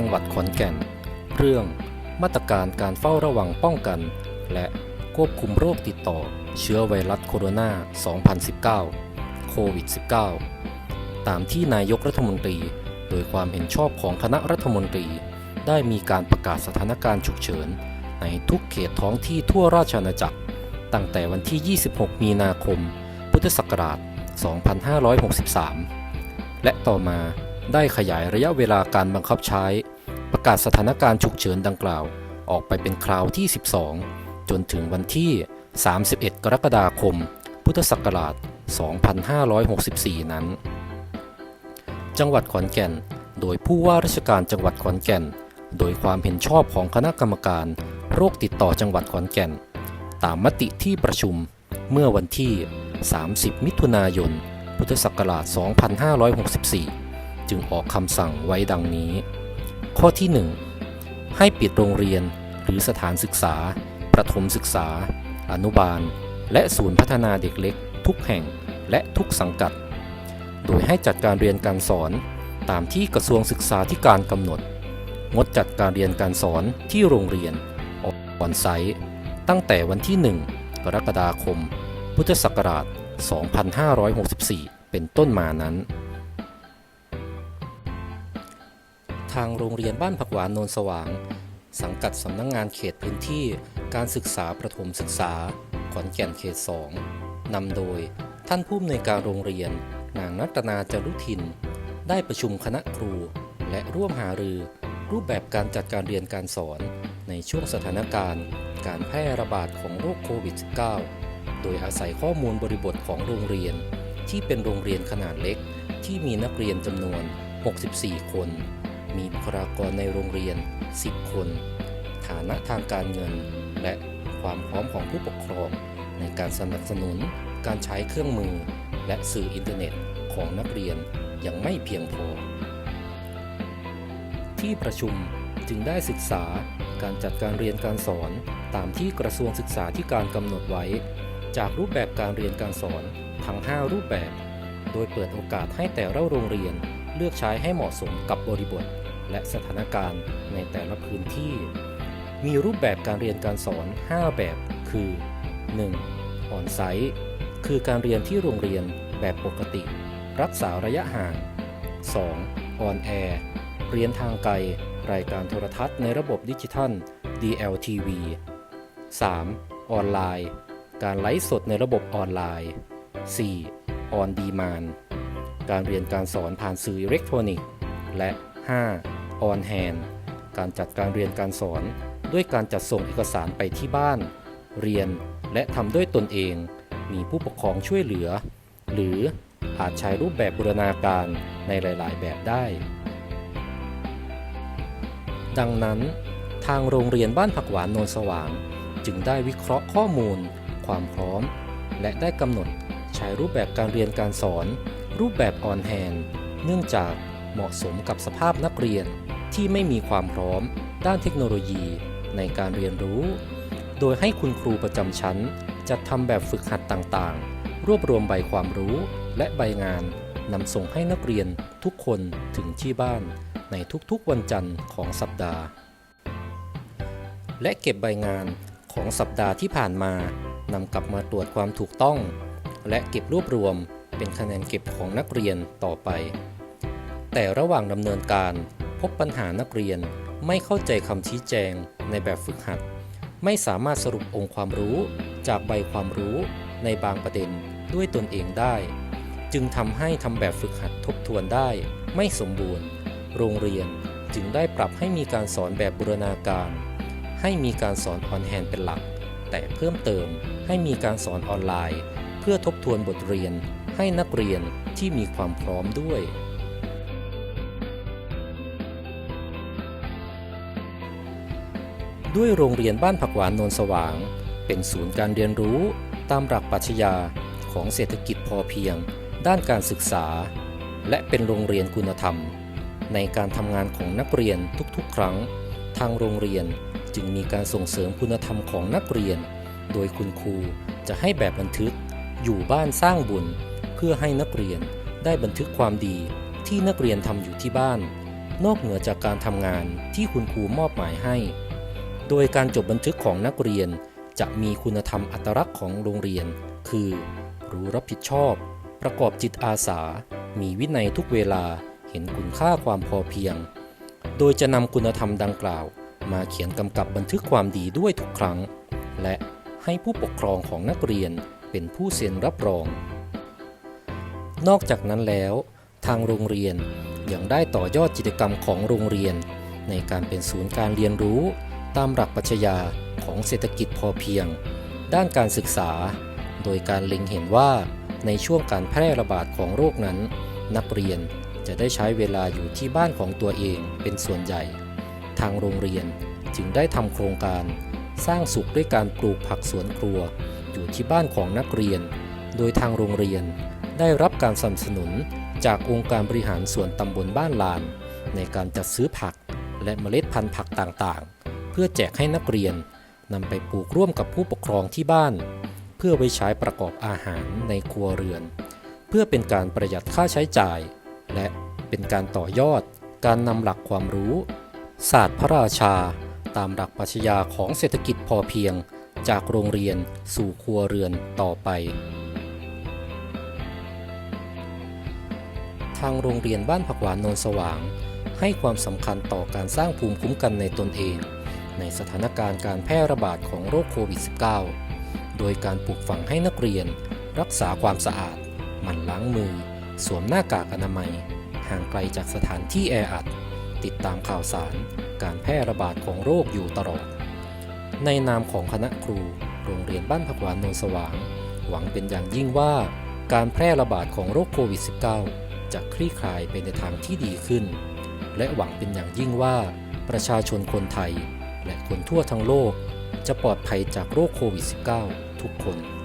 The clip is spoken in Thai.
จังหวัดขอนแก่น เรื่องมาตรการการเฝ้าระวังป้องกัน และควบคุมโรคติดต่อเชื้อไวรัสโคโรนา 2019 โควิด -19 ตามที่นายกรัฐมนตรี โดยความเห็นชอบของคณะรัฐมนตรี ได้มีการประกาศสถานการณ์ฉุกเฉิน ในทุกเขตท้องที่ทั่วราชอาณาจักร ตั้งแต่วันที่ 26 มีนาคม พุทธศักราช 2563 และต่อมา ได้ขยายระยะเวลาการบังคับใช้ ประกาศสถานการณ์ฉุกเฉินดังกล่าว ออกไปเป็นคราวที่ 12 จนถึงวันที่ 31 กรกฎาคม พุทธศักราช 2564 นั้น จังหวัดขอนแก่น โดยผู้ว่าราชการจังหวัดขอนแก่น โดยความเห็นชอบของคณะกรรมการ โรคติดต่อจังหวัดขอนแก่น ตามมติที่ประชุมเมื่อวันที่ 30 มิถุนายน พุทธศักราช 2564 จึงออกคำสั่งไว้ดังนี้ ข้อที่ 1 ให้ปิดโรงเรียนหรือสถานศึกษา ประถมศึกษา อนุบาล และศูนย์พัฒนาเด็กเล็ก ทุกแห่งและทุกสังกัด โดยให้จัดการเรียนการสอนตามที่กระทรวงศึกษาธิการกำหนด งดจัดการเรียนการสอนที่โรงเรียนออนไซต์ตั้งแต่วันที่ 1 กรกฎาคม พุทธศักราช 2564 เป็นต้นมานั้น ทางโรงเรียนบ้านผักหวานโนนสว่าง สังกัดสำนักงงานเขตพื้นที่การศึกษาประถมศึกษา ขอนแก่นเขต2นำโดยท่านผู้อำนวยการโรงเรียน นางนัตนาจารุทิน ได้ประชุมคณะครู และร่วมหารือ รูปแบบการจัดการเรียนการสอน ในช่วงสถานการณ์ การแพร่ระบาดของโรคโควิด -19 โดยอาศัยข้อมูลบริบทของโรงเรียน ที่เป็นโรงเรียนขนาดเล็ก ที่มีนักเรียนจำนวน 64 คน มีบุคลากรในโรงเรียน 10 คน ฐานะทางการเงิน และความพร้อมของผู้ปกครอง ในการสนับสนุน การใช้เครื่องมือ และสื่ออินเทอร์เน็ตของนักเรียนยังไม่เพียงพอ ที่ประชุมจึงได้ศึกษาการจัดการเรียนการสอนตามที่กระทรวงศึกษาธิการกำหนดไว้ จากรูปแบบการเรียนการสอนทั้ง 5 รูปแบบ โดยเปิดโอกาสให้แต่ละโรงเรียน เลือกใช้ให้เหมาะสมกับบริบท และสถานการณ์ในแต่ละพื้นที่ มีรูปแบบการเรียนการสอน 5 แบบ คือ 1. ออนไซต์ คือการเรียนที่โรงเรียนแบบปกติ รักษาระยะห่าง 2. ออนแอร์ เรียนทางไกล รายการโทรทัศน์ในระบบดิจิทัล DLTV 3. ออนไลน์ การไลฟ์สดในระบบออนไลน์ 4. ออนดีมาน การเรียนการสอนผ่านสื่ออิเล็กทรอนิกส์ และ 5. ออนแฮนการจัดการเรียนการสอนด้วยการจัดส่งเอกสารไปที่บ้าน เรียนและทำด้วยตนเอง มีผู้ปกครองช่วยเหลือ หรืออาจใช้รูปแบบบูรณาการในหลาย ๆ แบบได้ ดังนั้น ทางโรงเรียนบ้านผักหวานโนนสว่าง จึงได้วิเคราะห์ข้อมูล ความพร้อม และได้กำหนดใช้รูปแบบการเรียนการสอน รูปแบบออนแฮนเนื่องจากเหมาะสมกับสภาพนักเรียนที่ไม่มีความพร้อมด้านเทคโนโลยีในการเรียนรู้ โดยให้คุณครูประจำชั้น จัดทำแบบฝึกหัดต่างๆ รวบรวมใบความรู้และใบงานนำส่งให้นักเรียนทุกคนถึงที่บ้านในทุกๆวันจันทร์ของสัปดาห์ และเก็บใบงานของสัปดาห์ที่ผ่านมานำกลับมาตรวจความถูกต้อง และเก็บรวบรวม เป็นคะแนนเก็บของนักเรียนต่อไป แต่ระหว่างดำเนินการพบปัญหานักเรียนไม่เข้าใจคำชี้แจงในแบบฝึกหัด ไม่สามารถสรุปองค์ความรู้จากใบความรู้ในบางประเด็นด้วยตนเองได้ จึงทำให้ทำแบบฝึกหัดทบทวนได้ไม่สมบูรณ์ โรงเรียนจึงได้ปรับให้มีการสอนแบบบูรณาการ ให้มีการสอนออนแฮนเป็นหลัก แต่เพิ่มเติมให้มีการสอนออนไลน์ เพื่อทบทวนบทเรียน ให้นักเรียนที่มีความพร้อมด้วย ด้วยโรงเรียนบ้านผักหวานนนสว่าง เป็นศูนย์การเรียนรู้ตามหลักปรัชญาของเศรษฐกิจพอเพียง ด้านการศึกษา และเป็นโรงเรียนคุณธรรม ในการทำงานของนักเรียนทุกๆ ครั้ง ทางโรงเรียนจึงมีการส่งเสริมคุณธรรมของนักเรียน โดยคุณครูจะให้แบบบันทึกอยู่บ้านสร้างบุญ เพื่อให้นักเรียนได้บันทึกความดีที่นักเรียนทำอยู่ที่บ้าน นอกเหนือจากการทำงานที่คุณครูมอบหมายให้ โดยการจดบันทึกของนักเรียนจะมีคุณธรรมอัตลักษณ์ของโรงเรียน คือ รู้รับผิดชอบ ประกอบจิตอาสา มีวินัยทุกเวลาเห็นคุณค่าความพอเพียง โดยจะนำคุณธรรมดังกล่าว มาเขียนกำกับบันทึกความดีด้วยทุกครั้ง และให้ผู้ปกครองของนักเรียนเป็นผู้เซ็นรับรอง นอกจากนั้นแล้ว ทางโรงเรียนยังได้ต่อยอดกิจกรรมของโรงเรียน ในการเป็นศูนย์การเรียนรู้ ตามหลักปรัชญาของเศรษฐกิจพอเพียง ด้านการศึกษา โดยการเล็งเห็นว่าในช่วงการแพร่ระบาดของโรคนั้น นักเรียนจะได้ใช้เวลาอยู่ที่บ้านของตัวเองเป็นส่วนใหญ่ ทางโรงเรียนจึงได้ทำโครงการ สร้างสุขด้วยการปลูกผักสวนครัว อยู่ที่บ้านของนักเรียน โดยทางโรงเรียน ได้รับการสนับสนุนจากองค์การบริหารส่วนตำบลบ้านลาน ในการจัดซื้อผักและเมล็ดพันธุ์ผักต่างๆ เพื่อแจกให้นักเรียนนำไปปลูกร่วมกับผู้ปกครองที่บ้าน เพื่อไว้ใช้ประกอบอาหารในครัวเรือน เพื่อเป็นการประหยัดค่าใช้จ่าย และเป็นการต่อยอด การนำหลักความรู้ ศาสตร์พระราชา ตามหลักปรัชญาของเศรษฐกิจพอเพียง จากโรงเรียนสู่ครัวเรือนต่อไป ทางโรงเรียนบ้านผักหวานโนนสว่าง ให้ความสำคัญต่อการสร้างภูมิคุ้มกันในตนเอง ในสถานการณ์การแพร่ระบาดของโรคโควิด -19 โดยการปลูกฝังให้นักเรียน รักษาความสะอาด หมั่นล้างมือ สวมหน้ากากอนามัย ห่างไกลจากสถานที่แออัด ติดตามข่าวสาร การแพร่ระบาดของโรคอยู่ตลอด ในนามของคณะครู โรงเรียนบ้านผักหวานโนนสว่าง หวังเป็นอย่างยิ่งว่าการแพร่ระบาดของโรคโควิด -19 จะคลี่คลายไปในทางที่ดีขึ้น และหวังเป็นอย่างยิ่งว่าประชาชนคนไทย และคนทั่วทั้งโลก จะปลอดภัยจากโรคโควิด -19 ทุกคน